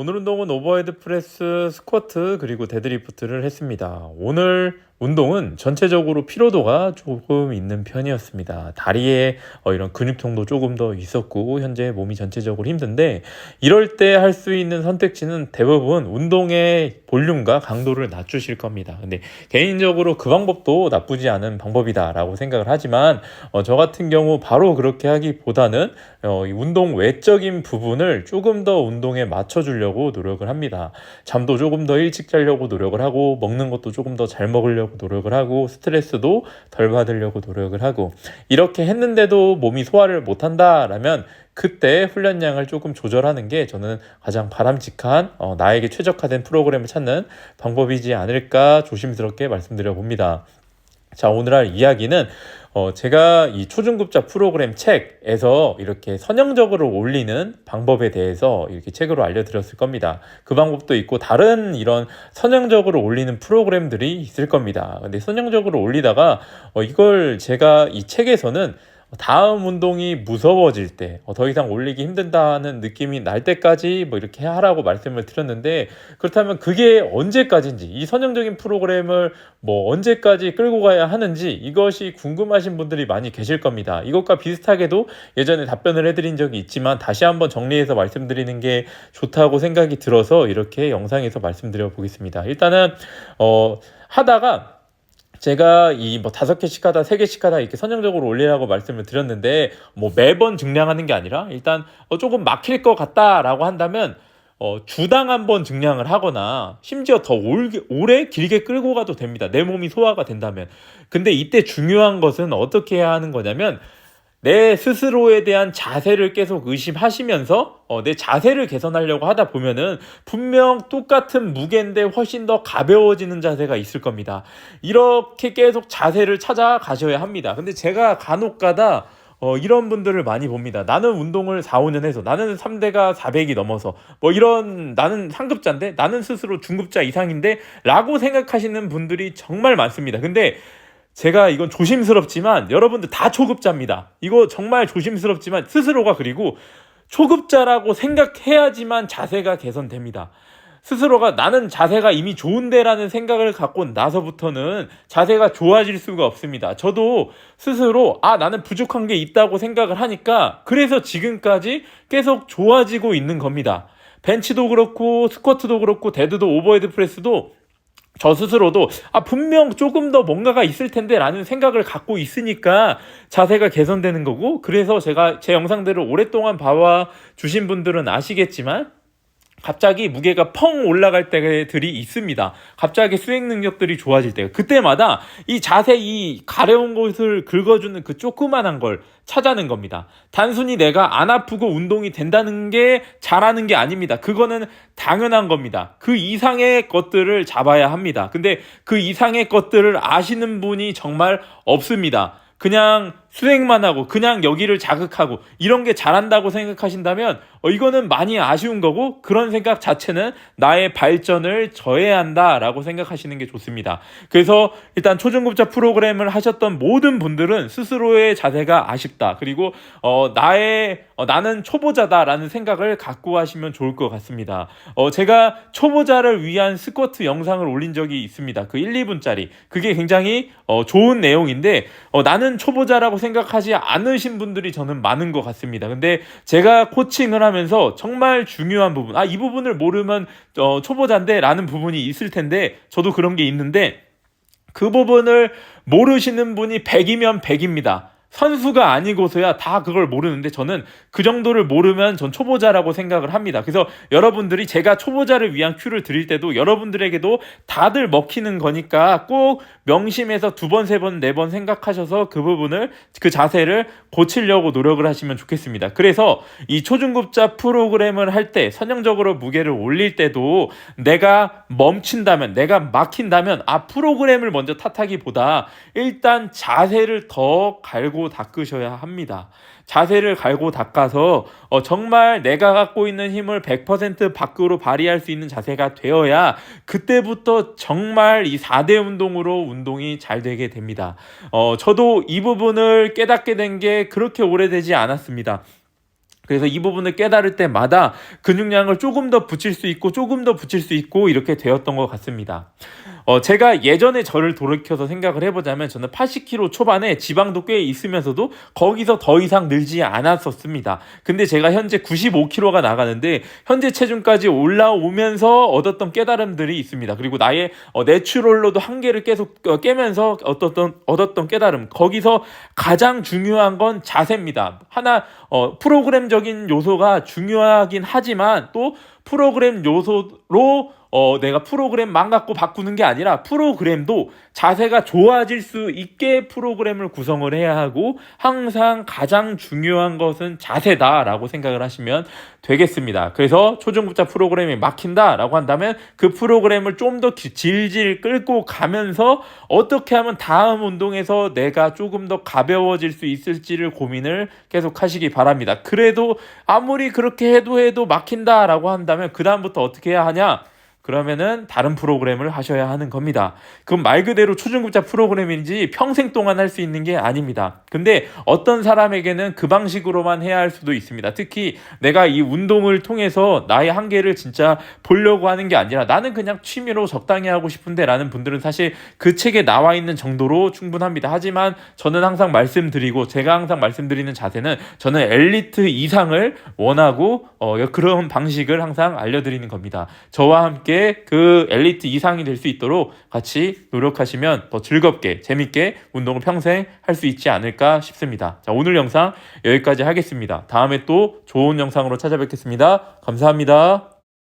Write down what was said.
오늘 운동은 오버헤드 프레스, 스쿼트 그리고 데드리프트를 했습니다. 오늘 운동은 전체적으로 피로도가 조금 있는 편이었습니다. 다리에 어, 이런 근육통도 조금 더 있었고 현재 몸이 전체적으로 힘든데 이럴 때 할 수 있는 선택지는 대부분 운동의 볼륨과 강도를 낮추실 겁니다. 근데 개인적으로 그 방법도 나쁘지 않은 방법이다라고 생각을 하지만 어, 저 같은 경우 바로 그렇게 하기보다는 어, 이 운동 외적인 부분을 조금 더 운동에 맞춰주려고 노력을 합니다. 잠도 조금 더 일찍 자려고 노력을 하고 먹는 것도 조금 더 잘 먹으려고 노력을 하고 스트레스도 덜 받으려고 노력을 하고 이렇게 했는데도 몸이 소화를 못 한다라면 그때 훈련량을 조금 조절하는 게 저는 가장 바람직한 어, 나에게 최적화된 프로그램을 찾는 방법이지 않을까 조심스럽게 말씀드려 봅니다. 자, 오늘 할 이야기는 어, 제가 이 초중급자 프로그램 책에서 이렇게 선형적으로 올리는 방법에 대해서 이렇게 책으로 알려드렸을 겁니다. 그 방법도 있고 다른 이런 선형적으로 올리는 프로그램들이 있을 겁니다. 근데 선형적으로 올리다가 어, 이걸 제가 이 책에서는 다음 운동이 무서워질 때, 어, 더 이상 올리기 힘든다는 느낌이 날 때까지 뭐 이렇게 하라고 말씀을 드렸는데, 그렇다면 그게 언제까지인지, 이 선형적인 프로그램을 뭐 언제까지 끌고 가야 하는지, 이것이 궁금하신 분들이 많이 계실 겁니다. 이것과 비슷하게도 예전에 답변을 해드린 적이 있지만, 다시 한번 정리해서 말씀드리는 게 좋다고 생각이 들어서 이렇게 영상에서 말씀드려 보겠습니다. 일단은, 어, 하다가, 제가 이 뭐 다섯 개씩 하다 세 개씩 하다 이렇게 선정적으로 올리라고 말씀을 드렸는데 뭐 매번 증량하는 게 아니라 일단 어 조금 막힐 것 같다라고 한다면 어 주당 한 번 증량을 하거나 심지어 더 올게, 오래 길게 끌고 가도 됩니다. 내 몸이 소화가 된다면. 근데 이때 중요한 것은 어떻게 해야 하는 거냐면 내 스스로에 대한 자세를 계속 의심하시면서 어, 내 자세를 개선하려고 하다 보면은 분명 똑같은 무게인데 훨씬 더 가벼워지는 자세가 있을 겁니다. 이렇게 계속 자세를 찾아가셔야 합니다. 근데 제가 간혹 가다 어, 이런 분들을 많이 봅니다. 나는 운동을 4, 5년 해서 나는 3대가 400이 넘어서 뭐 이런 나는 상급자인데 나는 스스로 중급자 이상인데 라고 생각하시는 분들이 정말 많습니다. 근데 제가 이건 조심스럽지만 여러분들 다 초급자입니다. 이거 정말 조심스럽지만 스스로가 그리고 초급자라고 생각해야지만 자세가 개선됩니다. 스스로가 나는 자세가 이미 좋은데라는 생각을 갖고 나서부터는 자세가 좋아질 수가 없습니다. 저도 스스로 아 나는 부족한 게 있다고 생각을 하니까 그래서 지금까지 계속 좋아지고 있는 겁니다. 벤치도 그렇고 스쿼트도 그렇고 데드도 오버헤드 프레스도 저 스스로도 아 분명 조금 더 뭔가가 있을 텐데라는 생각을 갖고 있으니까 자세가 개선되는 거고 그래서 제가 제 영상들을 오랫동안 봐와 주신 분들은 아시겠지만 갑자기 무게가 펑 올라갈 때들이 있습니다. 갑자기 수행 능력들이 좋아질 때 그때마다 이 자세 이 가려운 곳을 긁어주는 그 조그만한 걸 찾아낸 겁니다. 단순히 내가 안 아프고 운동이 된다는 게 잘하는 게 아닙니다. 그거는 당연한 겁니다. 그 이상의 것들을 잡아야 합니다. 근데 그 이상의 것들을 아시는 분이 정말 없습니다. 그냥 수행만 하고 그냥 여기를 자극하고 이런 게 잘한다고 생각하신다면 어, 이거는 많이 아쉬운 거고 그런 생각 자체는 나의 발전을 저해한다라고 생각하시는 게 좋습니다. 그래서 일단 초중급자 프로그램을 하셨던 모든 분들은 스스로의 자세가 아쉽다. 그리고 어, 나의 어, 나는 초보자다라는 생각을 갖고 하시면 좋을 것 같습니다. 어, 제가 초보자를 위한 스쿼트 영상을 올린 적이 있습니다. 그 1, 2분짜리. 그게 굉장히 어, 좋은 내용인데 어, 나는 초보자라고 생각하지 않으신 분들이 저는 많은 것 같습니다. 근데 제가 코칭을 하면서 정말 중요한 부분, 아, 이 부분을 모르면 어, 초보자인데 라는 부분이 있을 텐데 저도 그런 게 있는데 그 부분을 모르시는 분이 100이면 100입니다. 선수가 아니고서야 다 그걸 모르는데 저는 그 정도를 모르면 전 초보자라고 생각을 합니다. 그래서 여러분들이 제가 초보자를 위한 큐를 드릴 때도 여러분들에게도 다들 먹히는 거니까 꼭 명심해서 두 번, 세 번, 네 번 생각하셔서 그 부분을 그 자세를 고치려고 노력을 하시면 좋겠습니다. 그래서 이 초중급자 프로그램을 할 때 선형적으로 무게를 올릴 때도 내가 멈춘다면 내가 막힌다면 아 프로그램을 먼저 탓하기보다 일단 자세를 더 갈고 닦으셔야 합니다. 자세를 갈고 닦아서 어, 정말 내가 갖고 있는 힘을 100% 밖으로 발휘할 수 있는 자세가 되어야 그때부터 정말 이 4대 운동으로 운동이 잘 되게 됩니다. 어, 저도 이 부분을 깨닫게 된 게 그렇게 오래되지 않았습니다. 그래서 이 부분을 깨달을 때마다 근육량을 조금 더 붙일 수 있고 조금 더 붙일 수 있고 이렇게 되었던 것 같습니다. 어, 제가 예전에 저를 돌이켜서 생각을 해보자면 저는 80kg 초반에 지방도 꽤 있으면서도 거기서 더 이상 늘지 않았었습니다. 근데 제가 현재 95kg가 나가는데 현재 체중까지 올라오면서 얻었던 깨달음들이 있습니다. 그리고 나의 어, 내추럴로도 한계를 계속 어, 깨면서 얻었던, 얻었던 깨달음. 거기서 가장 중요한 건 자세입니다. 하나, 어, 프로그램적인 요소가 중요하긴 하지만 또 프로그램 요소로 어, 내가 프로그램만 갖고 바꾸는 게 아니라 프로그램도 자세가 좋아질 수 있게 프로그램을 구성을 해야 하고 항상 가장 중요한 것은 자세다라고 생각을 하시면 되겠습니다. 그래서 초중급자 프로그램이 막힌다라고 한다면 그 프로그램을 좀 더 질질 끌고 가면서 어떻게 하면 다음 운동에서 내가 조금 더 가벼워질 수 있을지를 고민을 계속 하시기 바랍니다. 그래도 아무리 그렇게 해도 해도 막힌다라고 한다면 그다음부터 어떻게 해야 하냐? 그러면은 다른 프로그램을 하셔야 하는 겁니다. 그건 말 그대로 초중급자 프로그램인지 평생 동안 할 수 있는 게 아닙니다. 근데 어떤 사람에게는 그 방식으로만 해야 할 수도 있습니다. 특히 내가 이 운동을 통해서 나의 한계를 진짜 보려고 하는 게 아니라 나는 그냥 취미로 적당히 하고 싶은데 라는 분들은 사실 그 책에 나와 있는 정도로 충분합니다. 하지만 저는 항상 말씀드리고 제가 항상 말씀드리는 자세는 저는 엘리트 이상을 원하고 어, 그런 방식을 항상 알려드리는 겁니다. 저와 함께 그 엘리트 이상이 될 수 있도록 같이 노력하시면 더 즐겁게 재밌게 운동을 평생 할 수 있지 않을까 싶습니다. 자, 오늘 영상 여기까지 하겠습니다. 다음에 또 좋은 영상으로 찾아뵙겠습니다. 감사합니다.